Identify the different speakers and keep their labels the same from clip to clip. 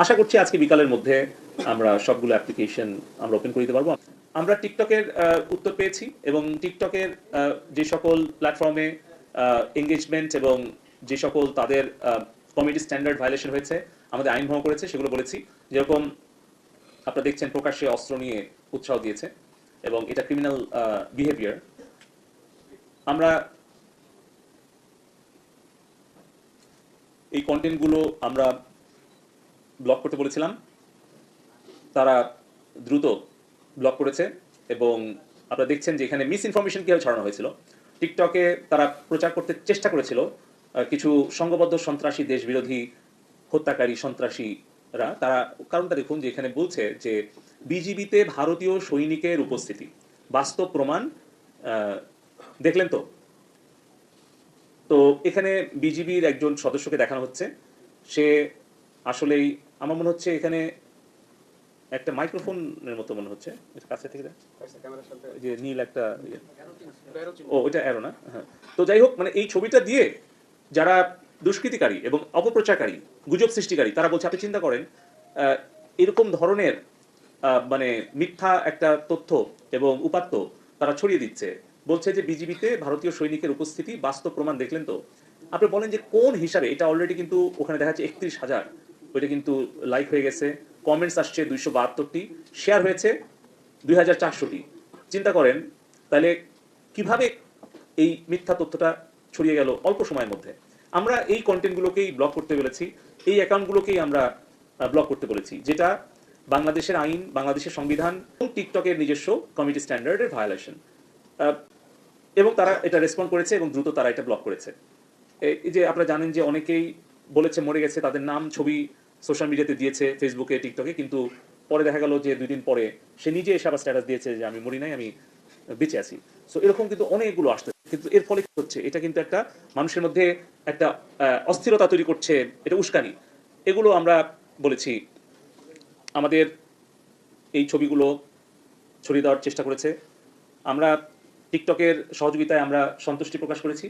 Speaker 1: আশা করছি আজকে বিকালের মধ্যে আমরা সবগুলো অ্যাপ্লিকেশন আমরা ওপেন করে দিতে পারব। আমরা টিকটকের উত্তর পেয়েছি এবং টিকটকের যে সকল প্ল্যাটফর্মে এঙ্গেজমেন্ট এবং যে সকল তাদের কমিটি স্ট্যান্ডার্ড ভায়োলেশন হয়েছে, আমাদের আইন ভঙ্গ করেছে, সেগুলো বলেছি। যেরকম আপনারা দেখছেন প্রকাশ্যে অস্ত্র নিয়ে উৎসাহ দিয়েছে এবং এটা ক্রিমিনাল বিহেভিয়ার আমরা এই কন্টেন্টগুলো আমরা ব্লক করতে বলেছিলাম। তারা দ্রুত ব্লক করেছে এবং আপনারা দেখছেন যে এখানে মিস ইনফরমেশন কীভাবে ছড়ানো হয়েছিল। টিকটকে তারা প্রচার করতে চেষ্টা করেছিল কিছু সংঘবদ্ধ সন্ত্রাসী দেশ বিরোধী হত্যাকারী সন্ত্রাসীরা। তারা কারণটা দেখুন যে এখানে বলছে যে বিজিবিতে ভারতীয় সৈনিকের উপস্থিতি। বাস্তব প্রমাণ দেখলেন তো? তো এখানে বিজিবির একজন সদস্যকে দেখানো হচ্ছে। সে আসলেই আমার মনে হচ্ছে এখানে একটা মাইক্রোফোনের মতো মনে হচ্ছে। কাছে থেকে যে নীল একটা ইয়ে। ও ওইটা অ্যারো না? হ্যাঁ। তো যাই হোক মানে এই ছবিটা দিয়ে যারা দুষ্কৃতিকারী এবং অপপ্রচারকারী গুজব সৃষ্টিকারী তারা বলছে আপনি চিন্তা করেন আহ, এরকম ধরনের আহ, মানে মিথ্যা একটা তথ্য এবং উপাত্ত তারা ছড়িয়ে দিচ্ছে। বলছে যে বিজিবিতে ভারতীয় সৈনিকের উপস্থিতি বাস্তব প্রমাণ দেখলেন তো? আপনি বলেন যে কোন হিসাবে এটা অলরেডি কিন্তু ওখানে দেখা যাচ্ছে একত্রিশ হাজার। ওইটা কিন্তু লাইক হয়ে গেছে। কমেন্টস আসছে দুইশো বাহাত্তরটি শেয়ার হয়েছে দুই হাজার চারশোটি। চিন্তা করেন, তাহলে কীভাবে এই মিথ্যা তথ্যটা ছড়িয়ে গেল অল্প সময়ের মধ্যে? আমরা এই কন্টেন্টগুলোকেই ব্লক করতে বলেছি, এই অ্যাকাউন্টগুলোকেই আমরা ব্লক করতে বলেছি, যেটা বাংলাদেশের আইন, বাংলাদেশের সংবিধান এবং টিকটকের নিজস্ব কমিটি স্ট্যান্ডার্ডের ভায়োলেশন এবং তারা এটা রেসপন্ড করেছে এবং দ্রুত তারা এটা ব্লক করেছে। এই যে আপনারা জানেন যে অনেকেই বলেছে মরে গেছে, তাদের নাম, ছবি সোশ্যাল মিডিয়াতে দিয়েছে ফেসবুকে টিকটকে কিন্তু পরে দেখা গেল যে দুই দিন পরে সে নিজে এসে আবার স্ট্যাটাস দিয়েছে যে আমি মরি নাই, আমি বেঁচে আছি। সো এরকম কিন্তু অনেকগুলো আসছে কিন্তু এর ফলে কি হচ্ছে? এটা কিন্তু একটা মানুষের মধ্যে একটা অস্থিরতা তৈরি করছে, এটা উস্কানি। এগুলো আমরা বলেছি। আমাদের এই ছবিগুলো ছড়িয়ে দেওয়ার চেষ্টা করেছে। আমরা টিকটকের সহযোগিতায় আমরা সন্তুষ্টি প্রকাশ করেছি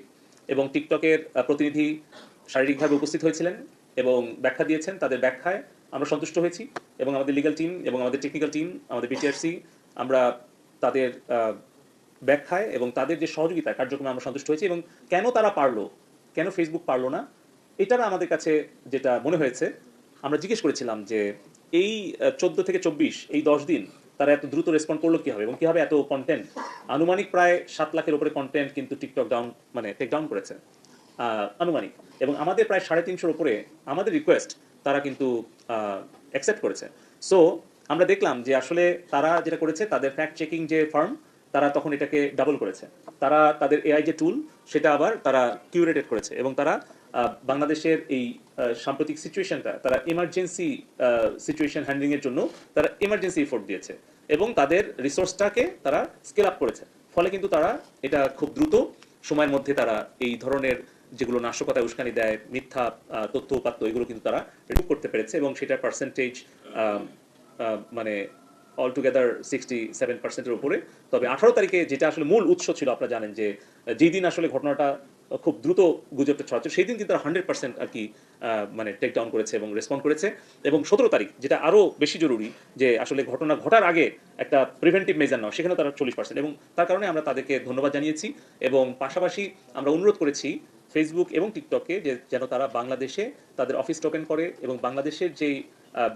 Speaker 1: এবং টিকটকের প্রতিনিধি শারীরিকভাবে উপস্থিত হয়েছিলেন। এবং ব্যাখ্যা দিয়েছেন, তাদের ব্যাখ্যায় আমরা সন্তুষ্ট হয়েছি এবং আমাদের লিগ্যাল টিম এবং আমাদের টেকনিক্যাল টিম আমাদের বিটিআরসি আমরা তাদের ব্যাখ্যায় এবং তাদের যে সহযোগিতা কার্যক্রমে আমরা সন্তুষ্ট হয়েছি এবং কেন তারা পারল, কেন ফেসবুক পারল না, এটার আমাদের কাছে যেটা মনে হয়েছে, আমরা জিজ্ঞেস করেছিলাম যে এই চোদ্দ থেকে চব্বিশ, এই দশ দিন তারা এত দ্রুত রেসপন্ড করল কীভাবে এবং কীভাবে এত কন্টেন্ট আনুমানিক প্রায় সাত লাখের উপরে কন্টেন্ট কিন্তু টিকটক ডাউন মানে টেক ডাউন করেছে। আনুমানিক। এবং আমাদের প্রায় সাড়ে তিনশোর উপরে আমাদের রিকোয়েস্ট তারা কিন্তু অ্যাকসেপ্ট করেছে। সো আমরা দেখলাম যে আসলে তারা যেটা করেছে, তাদের ফ্যাক্ট চেকিং যে ফার্ম তারা তখন এটাকে ডাবল করেছে। তারা তাদের এআই যে টুল সেটা আবার তারা কিউরেটেড করেছে এবং তারা বাংলাদেশের এই সাম্প্রতিক সিচুয়েশনটা তারা ইমার্জেন্সি সিচুয়েশন হ্যান্ডলিং এর জন্য তারা ইমার্জেন্সি এফোর্ট দিয়েছে এবং তাদের রিসোর্সটাকে তারা স্কেল আপ করেছে। ফলে কিন্তু তারা এটা খুব দ্রুত সময়ের মধ্যে তারা এই ধরনের যেগুলো নাশকতায় উস্কানি দেয় মিথ্যা তথ্য উপাত্ত এগুলো কিন্তু তারা রিমুভ করতে পেরেছে এবং সেটার পার্সেন্টেজ মানে অল টুগেদার সিক্সটি সেভেন পার্সেন্টের উপরে। তবে আঠারো তারিখে যেটা আসলে মূল উৎস ছিল আপনারা জানেন যে আহ, যেই দিন আসলে ঘটনাটা খুব দ্রুত গুজবটা ছড়াচ্ছে সেই দিন কিন্তু তারা হান্ড্রেড পার্সেন্ট আর কি মানে টেক ডাউন করেছে এবং রেসপন্ড করেছে। এবং সতেরো তারিখ যেটা আরও বেশি জরুরি যে আসলে ঘটনা ঘটার আগে একটা প্রিভেন্টিভ মেজার নেওয়া সেখানে তারা চল্লিশ পার্সেন্ট এবং তার কারণে আমরা তাদেরকে ধন্যবাদ জানিয়েছি এবং পাশাপাশি আমরা অনুরোধ করেছি ফেসবুক এবং টিকটকে যে যেন তারা বাংলাদেশে তাদের অফিস টোকেন করে এবং বাংলাদেশের যেই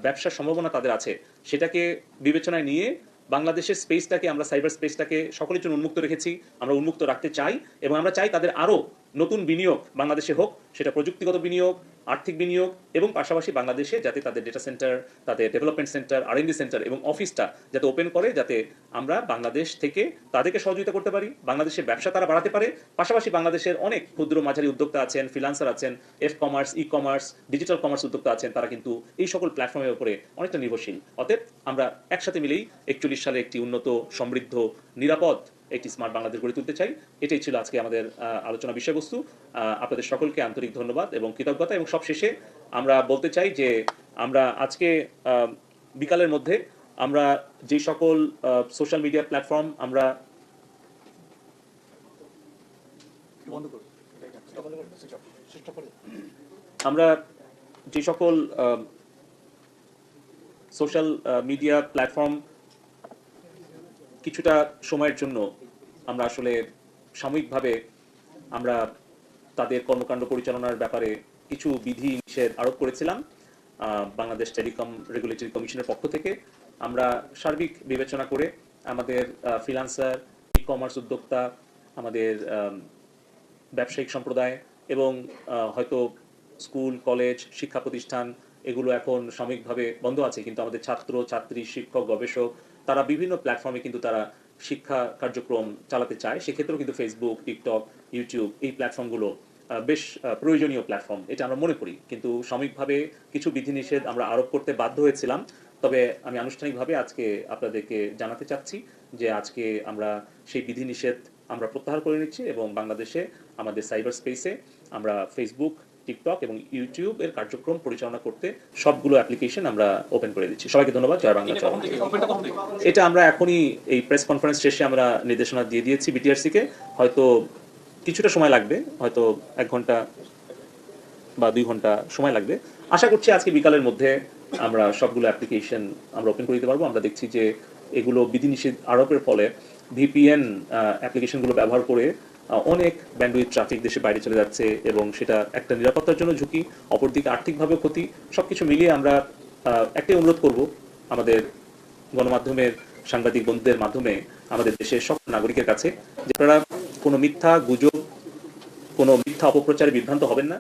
Speaker 1: ব্যবসার সম্ভাবনা তাদের আছে, সেটাকে বিবেচনায় নিয়ে বাংলাদেশের স্পেসটাকে আমরা সাইবার স্পেসটাকে সকলের জন্য উন্মুক্ত রেখেছি, আমরা উন্মুক্ত রাখতে চাই এবং আমরা চাই তাদের আরও নতুন বিনিয়োগ বাংলাদেশে হোক, সেটা প্রযুক্তিগত বিনিয়োগ আর্থিক বিনিয়োগ এবং পাশাপাশি বাংলাদেশে যাতে তাদের ডেটা সেন্টার তাদের ডেভেলপমেন্ট সেন্টার আর সেন্টার এবং অফিসটা যাতে ওপেন করে, যাতে আমরা বাংলাদেশ থেকে তাদেরকে সহযোগিতা করতে পারি, বাংলাদেশের ব্যবসা তারা বাড়াতে পারে, পাশাপাশি বাংলাদেশের অনেক ক্ষুদ্র মাঝারি উদ্যোক্তা আছেন ফ্রিলান্সার আছেন F commerce E commerce digital commerce উদ্যোক্তা আছেন, তারা কিন্তু এই সকল প্ল্যাটফর্মের উপরে অনেকটা নির্ভরশীল। অতএব আমরা একসাথে মিলেই একচল্লিশ সালে একটি উন্নত, সমৃদ্ধ, নিরাপদ একটি স্মার্ট বাংলাদেশ গড়ে তুলতে চাই। এটাই ছিল আজকে আমাদের আলোচনা বিষয়বস্তু। আপনাদের সকলকে আন্তরিক ধন্যবাদ এবং কৃতজ্ঞতা এবং সবশেষে আমরা বলতে চাই যে আমরা আজকে বিকালের মধ্যে আমরা যে সকল সোশ্যাল মিডিয়া প্ল্যাটফর্ম আমরা আমরা যে সকল সোশ্যাল মিডিয়া প্ল্যাটফর্ম কিছুটা সময়ের জন্য আমরা আসলে সাময়িকভাবে আমরা তাদের কর্মকাণ্ড পরিচালনার ব্যাপারে কিছু বিধি নিষেধ আরোপ করেছিলাম বাংলাদেশ টেলিকম রেগুলেটরি কমিশনের পক্ষ থেকে। আমরা সার্বিক বিবেচনা করে আমাদের ফ্রিলান্সার ই কমার্স উদ্যোক্তা, আমাদের ব্যবসায়িক সম্প্রদায় এবং হয়তো স্কুল, কলেজ, শিক্ষা প্রতিষ্ঠান এগুলো এখন সাময়িকভাবে বন্ধ আছে, কিন্তু আমাদের ছাত্র, ছাত্রী, শিক্ষক, গবেষক, তারা বিভিন্ন প্ল্যাটফর্মে কিন্তু তারা শিক্ষা কার্যক্রম চালাতে চায়। সেক্ষেত্রেও কিন্তু ফেসবুক টিকটক ইউটিউব এই প্ল্যাটফর্মগুলো বেশ প্রয়োজনীয় প্ল্যাটফর্ম এটা আমরা মনে করি। কিন্তু সাময়িকভাবে কিছু বিধিনিষেধ আমরা আরোপ করতে বাধ্য হয়েছিলাম। তবে আমি আনুষ্ঠানিকভাবে আজকে আপনাদেরকে জানাতে চাচ্ছি যে আজকে আমরা সেই বিধিনিষেধ আমরা প্রত্যাহার করে নিচ্ছি এবং বাংলাদেশে, আমাদের সাইবার স্পেসে আমরা ফেসবুক টিকটক এবং ইউটিউব এর কার্যক্রম পরিচালনা করতে সবগুলো অ্যাপ্লিকেশন আমরা ওপেন করে দিচ্ছি। সবাইকে ধন্যবাদ, জয় বাংলা, জয় এটা আমরা এখনই এই প্রেস কনফারেন্স শেষে আমরা নির্দেশনা দিয়ে দিয়েছি বিটিআরসি কে। হয়তো কিছুটা সময় লাগবে, হয়তো এক ঘণ্টা বা দুই ঘণ্টা সময় লাগবে। আশা করছি আজকে বিকালের মধ্যে আমরা সবগুলো অ্যাপ্লিকেশন আমরা ওপেন করে দিতে পারব। আমরা দেখছি যে এগুলো বিধিনিষেধ আরোপের ফলে ভিপিএন অ্যাপ্লিকেশনগুলো ব্যবহার করে অনেক ব্যান্ডউইথ ট্রাফিক দেশে বাইরে চলে যাচ্ছে এবং সেটা একটা নিরাপত্তার জন্য ঝুঁকি, অপরদিকে আর্থিকভাবে ক্ষতি, সবকিছু মিলিয়ে আমরা একটাই অনুরোধ করব আমাদের গণমাধ্যমের সাংবাদিক বন্ধুদের মাধ্যমে আমাদের দেশের সব নাগরিকের কাছে যে আপনারা কোনো মিথ্যা গুজব, কোনো মিথ্যা অপপ্রচারে বিভ্রান্ত হবেন না।